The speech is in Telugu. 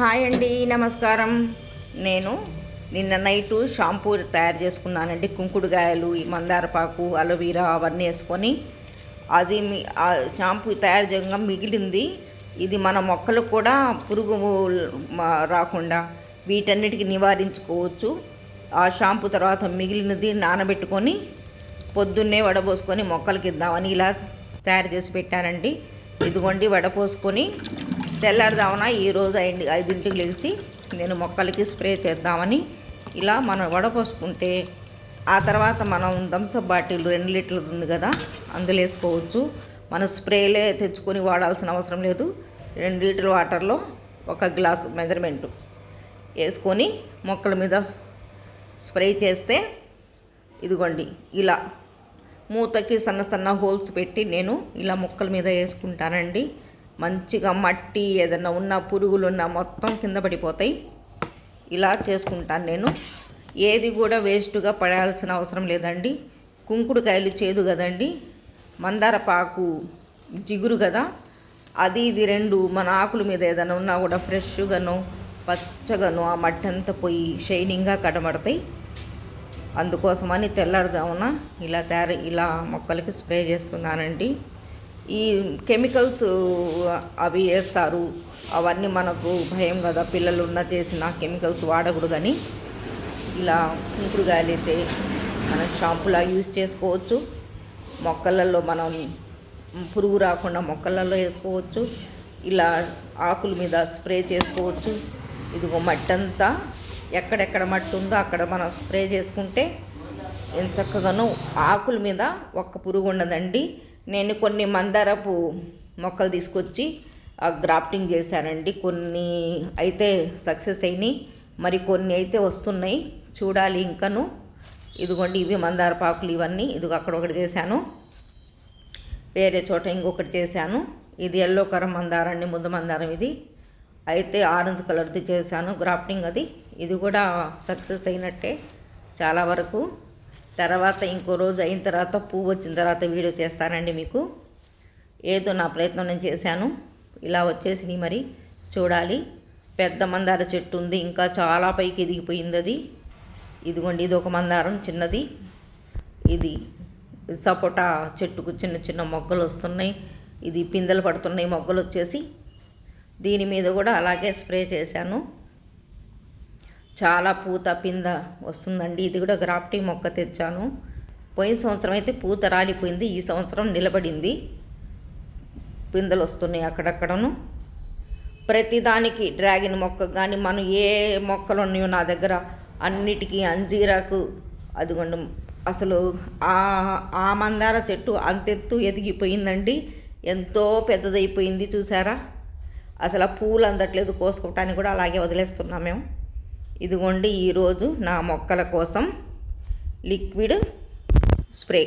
హాయ్ అండి నమస్కారం. నేను నిన్న నైట్ షాంపూ తయారు చేసుకున్నానండి. కుంకుడుగాయలు ఈ మందారపాకు అలోవీరా అవన్నీ వేసుకొని అది మీ ఆ షాంపూ తయారు చేయగా మిగిలింది. ఇది మన మొక్కలకు కూడా పురుగు రాకుండా వీటన్నిటికి నివారించుకోవచ్చు. ఆ షాంపూ తర్వాత మిగిలినది నానబెట్టుకొని పొద్దున్నే వడపోసుకొని మొక్కలకి ఇద్దామని ఇలా తయారు చేసి పెట్టానండి. ఇదిగోండి వడపోసుకొని తెల్లారుదామన ఈరోజు అయింది. ఐదింటికి లేచి నేను మొక్కలకి స్ప్రే చేద్దామని ఇలా మనం వడపోసుకుంటే ఆ తర్వాత మనం థమ్సప్ బాటిల్ రెండు లీటర్లు ఉంది కదా అందులో వేసుకోవచ్చు. మన స్ప్రేలే తెచ్చుకొని వాడాల్సిన అవసరం లేదు. రెండు లీటర్ వాటర్లో ఒక గ్లాస్ మెజర్మెంట్ వేసుకొని మొక్కల మీద స్ప్రే చేస్తే ఇదిగోండి ఇలా మూతకి సన్న సన్న హోల్స్ పెట్టి నేను ఇలా మొక్కల మీద వేసుకుంటానండి. మంచిగా మట్టి ఏదైనా ఉన్న పురుగులు ఉన్న మొత్తం కింద పడిపోతాయి. ఇలా చేసుకుంటాను నేను. ఏది కూడా వేస్ట్గా పడాల్సిన అవసరం లేదండి. కుంకుడుకాయలు చేదు కదండి. మందార పాకు జిగురు కదా. అది ఇది రెండు మన ఆకుల మీద ఏదైనా ఉన్నా కూడా ఫ్రెష్గాను పచ్చగాను ఆ మట్టి అంతా పోయి షైనింగ్గా కనబడతాయి. అందుకోసమని తెల్లారుజామున ఇలా తయారు ఇలా మొక్కలకి స్ప్రే చేస్తున్నానండి. ఈ కెమికల్స్ అవి వేస్తారు. అవన్నీ మనకు భయం కదా పిల్లలు ఉన్న చేసిన కెమికల్స్ వాడకూడదని. ఇలా కుంకుడుగాయలు అయితే మనం షాంపూలా యూజ్ చేసుకోవచ్చు. మొక్కలలో మనం పురుగు రాకుండా మొక్కలలో వేసుకోవచ్చు. ఇలా ఆకుల మీద స్ప్రే చేసుకోవచ్చు. ఇదిగో మట్టి అంతా ఎక్కడెక్కడ మట్టి ఉందో అక్కడ మనం స్ప్రే చేసుకుంటే ఎంత చక్కగాను ఆకుల మీద ఒక్క పురుగు ఉండదండి. నేను కొన్ని మందారపు మొక్కలు తీసుకొచ్చి ఆ గ్రాఫ్టింగ్ చేశానండి. కొన్ని అయితే సక్సెస్ అయినాయి. మరి కొన్ని అయితే వస్తున్నాయి. చూడాలి ఇంకను. ఇదిగోండి ఇవి మందార పాకులు ఇవన్నీ. ఇదిగో అక్కడ ఒకటి చేశాను. వేరే చోట ఇంకొకటి చేశాను. ఇది ఎల్లో కరం మందారం ముందు మందారం ఇది. అయితే ఆరెంజ్ కలర్ది చేశాను. గ్రాఫ్టింగ్ అది. ఇది కూడా సక్సెస్ అయినట్టే చాలా వరకు. తర్వాత ఇంకో రోజు అయిన తర్వాత పువ్వు వచ్చిన తర్వాత వీడియో చేస్తానండి మీకు. ఏదో నా ప్రయత్నం నేను చేశాను. ఇలా వచ్చేసి మరి. చూడాలి. పెద్ద మందార చెట్టు ఉంది. ఇంకా చాలా పైకి ఎదిగిపోయింది అది. ఇదిగోండి ఇది ఒక మందారం చిన్నది. ఇది సపోటా చెట్టుకు చిన్న చిన్న మొగ్గలు వస్తున్నాయి. ఇది పిందెలు పడుతున్నాయి మొగ్గలు వచ్చేసి. దీని మీద కూడా అలాగే స్ప్రే చేశాను. చాలా పూత పింద వస్తుందండి. ఇది కూడా గ్రాఫ్టీ మొక్క తెచ్చాను. పోయిన సంవత్సరం అయితే పూత రాలిపోయింది. ఈ సంవత్సరం నిలబడింది. పిందెలు వస్తున్నాయి అక్కడక్కడను. ప్రతిదానికి డ్రాగన్ మొక్క కానీ మనం ఏ మొక్కలు ఉన్నాయో నా దగ్గర అన్నిటికీ అంజీరాకు అదిగోండి. అసలు ఆ ఆ మందార చెట్టు అంతెత్తు ఎదిగిపోయిందండి. ఎంతో పెద్దదైపోయింది చూసారా? అసలు ఆ పూలు అందట్లేదు. కోసుకోవటానికి కూడా అలాగే వదిలేస్తున్నాం మేము. ఇదిగోండి ఈరోజు నా మొక్కల కోసం లిక్విడ్ స్ప్రే.